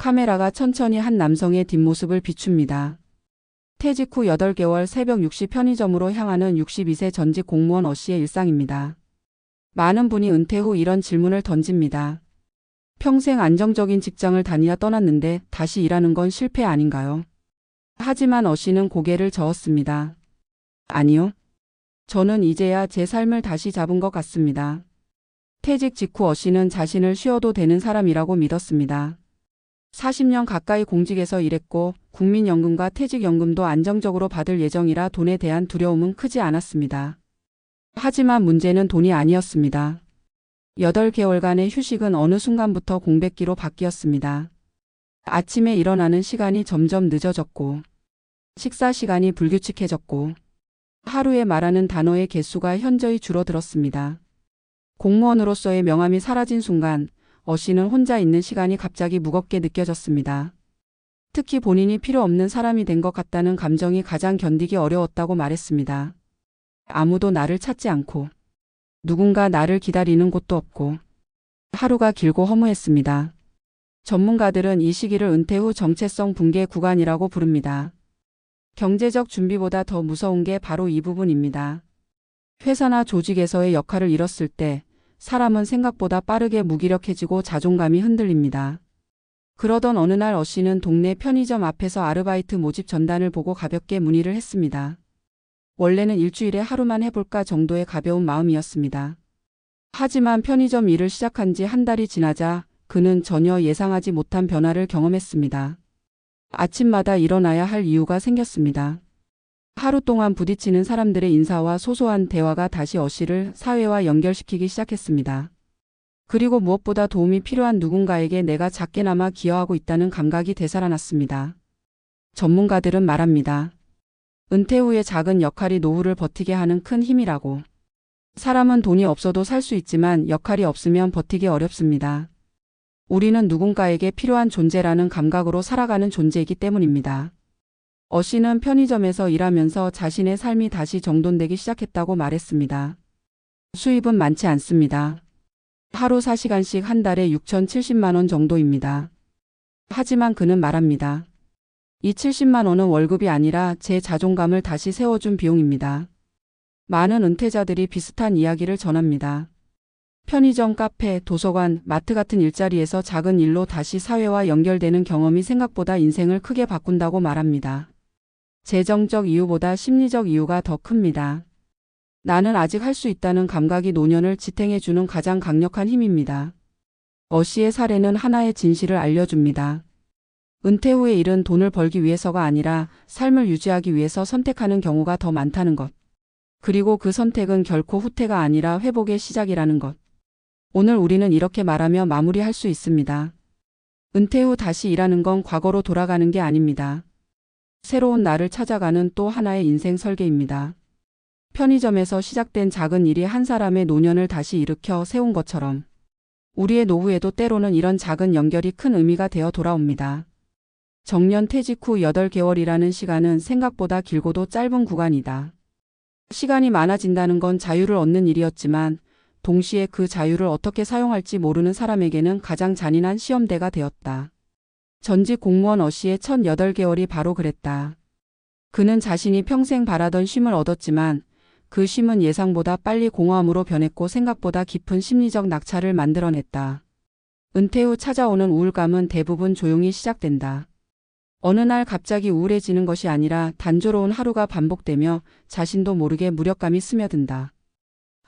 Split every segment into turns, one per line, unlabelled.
카메라가 천천히 한 남성의 뒷모습을 비춥니다. 퇴직 후 8개월 새벽 60 편의점으로 향하는 62세 전직 공무원 어 씨의 일상입니다. 많은 분이 은퇴 후 이런 질문을 던집니다. 평생 안정적인 직장을 다니다 떠났는데 다시 일하는 건 실패 아닌가요? 하지만 어 씨는 고개를 저었습니다. 아니요. 저는 이제야 제 삶을 다시 잡은 것 같습니다. 퇴직 직후 어 씨는 자신을 쉬어도 되는 사람이라고 믿었습니다. 40년 가까이 공직에서 일했고 국민연금과 퇴직연금도 안정적으로 받을 예정이라 돈에 대한 두려움은 크지 않았습니다. 하지만 문제는 돈이 아니었습니다. 8개월간의 휴식은 어느 순간부터 공백기로 바뀌었습니다. 아침에 일어나는 시간이 점점 늦어졌고, 식사 시간이 불규칙해졌고, 하루에 말하는 단어의 개수가 현저히 줄어들었습니다. 공무원으로서의 명함이 사라진 순간, 어 씨는 혼자 있는 시간이 갑자기 무겁게 느껴졌습니다. 특히 본인이 필요 없는 사람이 된 것 같다는 감정이 가장 견디기 어려웠다고 말했습니다. 아무도 나를 찾지 않고, 누군가 나를 기다리는 곳도 없고, 하루가 길고 허무했습니다. 전문가들은 이 시기를 은퇴 후 정체성 붕괴 구간이라고 부릅니다. 경제적 준비보다 더 무서운 게 바로 이 부분입니다. 회사나 조직에서의 역할을 잃었을 때 사람은 생각보다 빠르게 무기력해지고 자존감이 흔들립니다. 그러던 어느 날 어 씨는 동네 편의점 앞에서 아르바이트 모집 전단을 보고 가볍게 문의를 했습니다. 원래는 일주일에 하루만 해볼까 정도의 가벼운 마음이었습니다. 하지만 편의점 일을 시작한 지 한 달이 지나자 그는 전혀 예상하지 못한 변화를 경험했습니다. 아침마다 일어나야 할 이유가 생겼습니다. 하루 동안 부딪히는 사람들의 인사와 소소한 대화가 다시 어 씨를 사회와 연결시키기 시작했습니다. 그리고 무엇보다 도움이 필요한 누군가에게 내가 작게나마 기여하고 있다는 감각이 되살아났습니다. 전문가들은 말합니다. 은퇴 후의 작은 역할이 노후를 버티게 하는 큰 힘이라고. 사람은 돈이 없어도 살 수 있지만 역할이 없으면 버티기 어렵습니다. 우리는 누군가에게 필요한 존재라는 감각으로 살아가는 존재이기 때문입니다. 어 씨는 편의점에서 일하면서 자신의 삶이 다시 정돈되기 시작했다고 말했습니다. 수입은 많지 않습니다. 하루 4시간씩 한 달에 6,070만 원 정도입니다. 하지만 그는 말합니다. 이 70만 원은 월급이 아니라 제 자존감을 다시 세워준 비용입니다. 많은 은퇴자들이 비슷한 이야기를 전합니다. 편의점, 카페, 도서관, 마트 같은 일자리에서 작은 일로 다시 사회와 연결되는 경험이 생각보다 인생을 크게 바꾼다고 말합니다. 재정적 이유보다 심리적 이유가 더 큽니다. 나는 아직 할 수 있다는 감각이 노년을 지탱해주는 가장 강력한 힘입니다. 어 씨의 사례는 하나의 진실을 알려줍니다. 은퇴 후의 일은 돈을 벌기 위해서가 아니라 삶을 유지하기 위해서 선택하는 경우가 더 많다는 것. 그리고 그 선택은 결코 후퇴가 아니라 회복의 시작이라는 것. 오늘 우리는 이렇게 말하며 마무리할 수 있습니다. 은퇴 후 다시 일하는 건 과거로 돌아가는 게 아닙니다. 새로운 나를 찾아가는 또 하나의 인생 설계입니다. 편의점에서 시작된 작은 일이 한 사람의 노년을 다시 일으켜 세운 것처럼 우리의 노후에도 때로는 이런 작은 연결이 큰 의미가 되어 돌아옵니다. 정년 퇴직 후 8개월이라는 시간은 생각보다 길고도 짧은 구간이다. 시간이 많아진다는 건 자유를 얻는 일이었지만 동시에 그 자유를 어떻게 사용할지 모르는 사람에게는 가장 잔인한 시험대가 되었다. 전직 공무원 어 씨의 첫 8개월이 바로 그랬다. 그는 자신이 평생 바라던 쉼을 얻었지만 그 쉼은 예상보다 빨리 공허함으로 변했고 생각보다 깊은 심리적 낙차를 만들어냈다. 은퇴 후 찾아오는 우울감은 대부분 조용히 시작된다. 어느 날 갑자기 우울해지는 것이 아니라 단조로운 하루가 반복되며 자신도 모르게 무력감이 스며든다.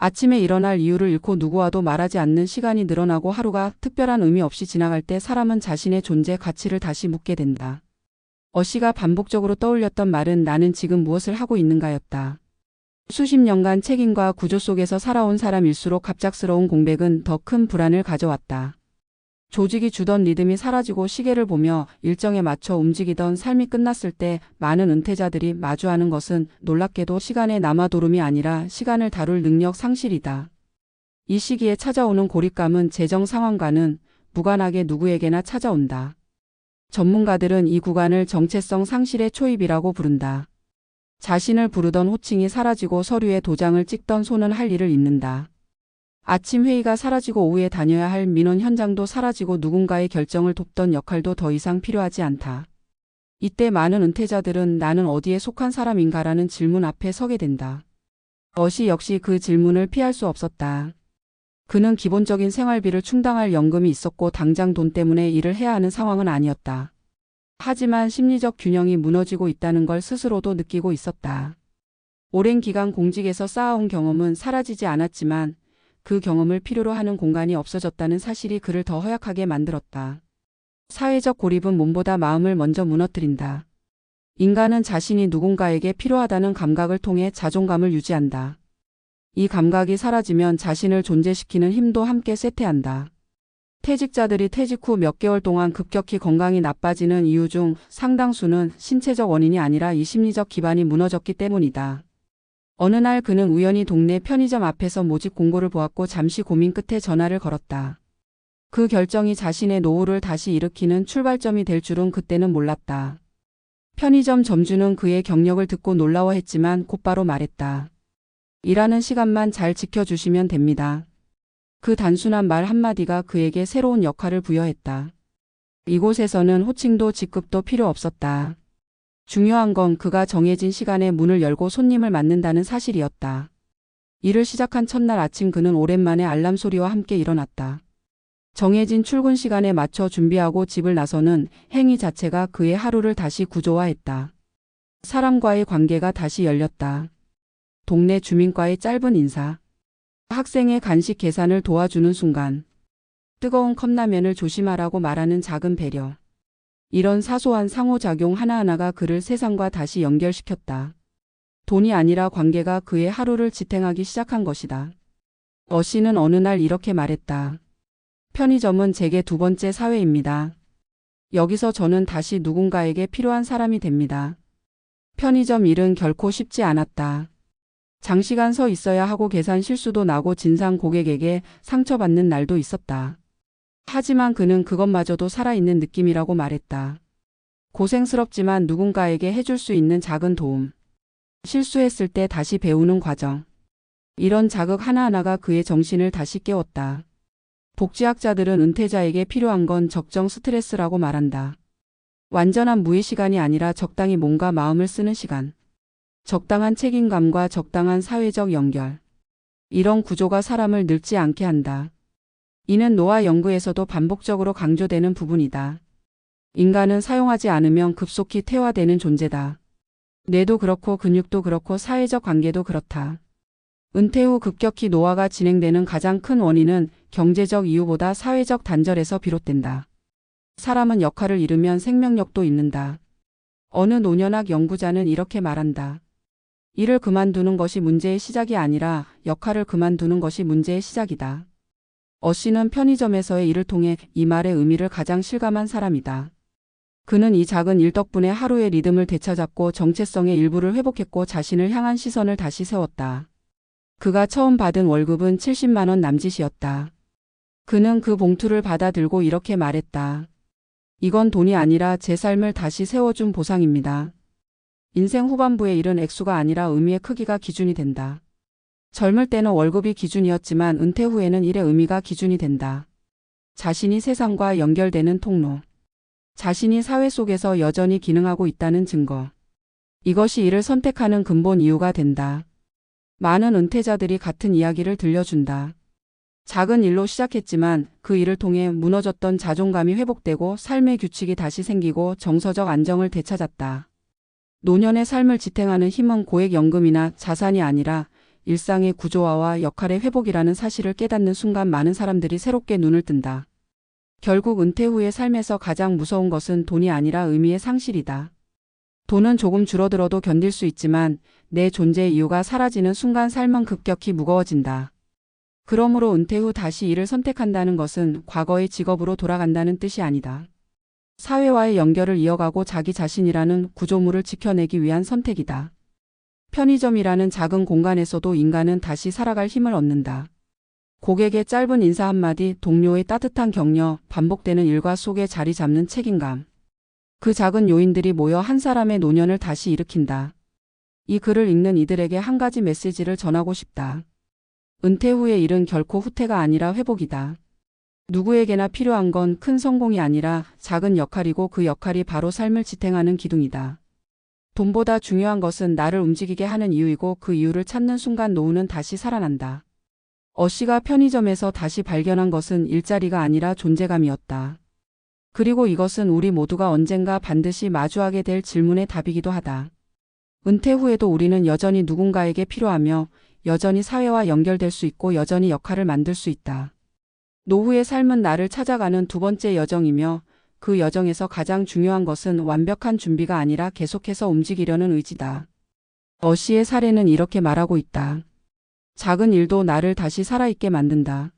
아침에 일어날 이유를 잃고 누구와도 말하지 않는 시간이 늘어나고 하루가 특별한 의미 없이 지나갈 때 사람은 자신의 존재 가치를 다시 묻게 된다. 어 씨가 반복적으로 떠올렸던 말은 나는 지금 무엇을 하고 있는가였다. 수십 년간 책임과 구조 속에서 살아온 사람일수록 갑작스러운 공백은 더 큰 불안을 가져왔다. 조직이 주던 리듬이 사라지고 시계를 보며 일정에 맞춰 움직이던 삶이 끝났을 때 많은 은퇴자들이 마주하는 것은 놀랍게도 시간의 남아도름이 아니라 시간을 다룰 능력 상실이다. 이 시기에 찾아오는 고립감은 재정 상황과는 무관하게 누구에게나 찾아온다. 전문가들은 이 구간을 정체성 상실의 초입이라고 부른다. 자신을 부르던 호칭이 사라지고 서류에 도장을 찍던 손은 할 일을 잊는다. 아침 회의가 사라지고 오후에 다녀야 할 민원 현장도 사라지고 누군가의 결정을 돕던 역할도 더 이상 필요하지 않다. 이때 많은 은퇴자들은 나는 어디에 속한 사람인가라는 질문 앞에 서게 된다. 어시 역시 그 질문을 피할 수 없었다. 그는 기본적인 생활비를 충당할 연금이 있었고 당장 돈 때문에 일을 해야 하는 상황은 아니었다. 하지만 심리적 균형이 무너지고 있다는 걸 스스로도 느끼고 있었다. 오랜 기간 공직에서 쌓아온 경험은 사라지지 않았지만 그 경험을 필요로 하는 공간이 없어졌다는 사실이 그를 더 허약하게 만들었다. 사회적 고립은 몸보다 마음을 먼저 무너뜨린다. 인간은 자신이 누군가에게 필요하다는 감각을 통해 자존감을 유지한다. 이 감각이 사라지면 자신을 존재시키는 힘도 함께 쇠퇴한다. 퇴직자들이 퇴직 후 몇 개월 동안 급격히 건강이 나빠지는 이유 중 상당수는 신체적 원인이 아니라 이 심리적 기반이 무너졌기 때문이다. 어느 날 그는 우연히 동네 편의점 앞에서 모집 공고를 보았고 잠시 고민 끝에 전화를 걸었다. 그 결정이 자신의 노후를 다시 일으키는 출발점이 될 줄은 그때는 몰랐다. 편의점 점주는 그의 경력을 듣고 놀라워했지만 곧바로 말했다. 일하는 시간만 잘 지켜주시면 됩니다. 그 단순한 말 한마디가 그에게 새로운 역할을 부여했다. 이곳에서는 호칭도 직급도 필요 없었다. 중요한 건 그가 정해진 시간에 문을 열고 손님을 맞는다는 사실이었다. 일을 시작한 첫날 아침 그는 오랜만에 알람 소리와 함께 일어났다. 정해진 출근 시간에 맞춰 준비하고 집을 나서는 행위 자체가 그의 하루를 다시 구조화했다. 사람과의 관계가 다시 열렸다. 동네 주민과의 짧은 인사. 학생의 간식 계산을 도와주는 순간. 뜨거운 컵라면을 조심하라고 말하는 작은 배려. 이런 사소한 상호작용 하나하나가 그를 세상과 다시 연결시켰다. 돈이 아니라 관계가 그의 하루를 지탱하기 시작한 것이다. 어 씨는 어느 날 이렇게 말했다. 편의점은 제게 두 번째 사회입니다. 여기서 저는 다시 누군가에게 필요한 사람이 됩니다. 편의점 일은 결코 쉽지 않았다. 장시간 서 있어야 하고 계산 실수도 나고 진상 고객에게 상처받는 날도 있었다. 하지만 그는 그것마저도 살아있는 느낌이라고 말했다. 고생스럽지만 누군가에게 해줄 수 있는 작은 도움. 실수했을 때 다시 배우는 과정. 이런 자극 하나하나가 그의 정신을 다시 깨웠다. 복지학자들은 은퇴자에게 필요한 건 적정 스트레스라고 말한다. 완전한 무의 시간이 아니라 적당히 몸과 마음을 쓰는 시간. 적당한 책임감과 적당한 사회적 연결. 이런 구조가 사람을 늙지 않게 한다. 이는 노화 연구에서도 반복적으로 강조되는 부분이다. 인간은 사용하지 않으면 급속히 퇴화되는 존재다. 뇌도 그렇고 근육도 그렇고 사회적 관계도 그렇다. 은퇴 후 급격히 노화가 진행되는 가장 큰 원인은 경제적 이유보다 사회적 단절에서 비롯된다. 사람은 역할을 잃으면 생명력도 잃는다. 어느 노년학 연구자는 이렇게 말한다. 일을 그만두는 것이 문제의 시작이 아니라 역할을 그만두는 것이 문제의 시작이다. 어 씨는 편의점에서의 일을 통해 이 말의 의미를 가장 실감한 사람이다. 그는 이 작은 일 덕분에 하루의 리듬을 되찾았고 정체성의 일부를 회복했고 자신을 향한 시선을 다시 세웠다. 그가 처음 받은 월급은 70만 원 남짓이었다. 그는 그 봉투를 받아들고 이렇게 말했다. 이건 돈이 아니라 제 삶을 다시 세워준 보상입니다. 인생 후반부의 일은 액수가 아니라 의미의 크기가 기준이 된다. 젊을 때는 월급이 기준이었지만 은퇴 후에는 일의 의미가 기준이 된다. 자신이 세상과 연결되는 통로. 자신이 사회 속에서 여전히 기능하고 있다는 증거. 이것이 이를 선택하는 근본 이유가 된다. 많은 은퇴자들이 같은 이야기를 들려준다. 작은 일로 시작했지만 그 일을 통해 무너졌던 자존감이 회복되고 삶의 규칙이 다시 생기고 정서적 안정을 되찾았다. 노년의 삶을 지탱하는 힘은 고액연금이나 자산이 아니라 일상의 구조화와 역할의 회복이라는 사실을 깨닫는 순간 많은 사람들이 새롭게 눈을 뜬다. 결국 은퇴 후의 삶에서 가장 무서운 것은 돈이 아니라 의미의 상실이다. 돈은 조금 줄어들어도 견딜 수 있지만 내 존재의 이유가 사라지는 순간 삶은 급격히 무거워진다. 그러므로 은퇴 후 다시 일을 선택한다는 것은 과거의 직업으로 돌아간다는 뜻이 아니다. 사회와의 연결을 이어가고 자기 자신이라는 구조물을 지켜내기 위한 선택이다. 편의점이라는 작은 공간에서도 인간은 다시 살아갈 힘을 얻는다. 고객의 짧은 인사 한마디, 동료의 따뜻한 격려, 반복되는 일과 속에 자리 잡는 책임감. 그 작은 요인들이 모여 한 사람의 노년을 다시 일으킨다. 이 글을 읽는 이들에게 한 가지 메시지를 전하고 싶다. 은퇴 후의 일은 결코 후퇴가 아니라 회복이다. 누구에게나 필요한 건 큰 성공이 아니라 작은 역할이고 그 역할이 바로 삶을 지탱하는 기둥이다. 돈보다 중요한 것은 나를 움직이게 하는 이유이고 그 이유를 찾는 순간 노후는 다시 살아난다. 어 씨가 편의점에서 다시 발견한 것은 일자리가 아니라 존재감이었다. 그리고 이것은 우리 모두가 언젠가 반드시 마주하게 될 질문의 답이기도 하다. 은퇴 후에도 우리는 여전히 누군가에게 필요하며 여전히 사회와 연결될 수 있고 여전히 역할을 만들 수 있다. 노후의 삶은 나를 찾아가는 두 번째 여정이며 그 여정에서 가장 중요한 것은 완벽한 준비가 아니라 계속해서 움직이려는 의지다. 어 씨의 사례는 이렇게 말하고 있다. 작은 일도 나를 다시 살아있게 만든다.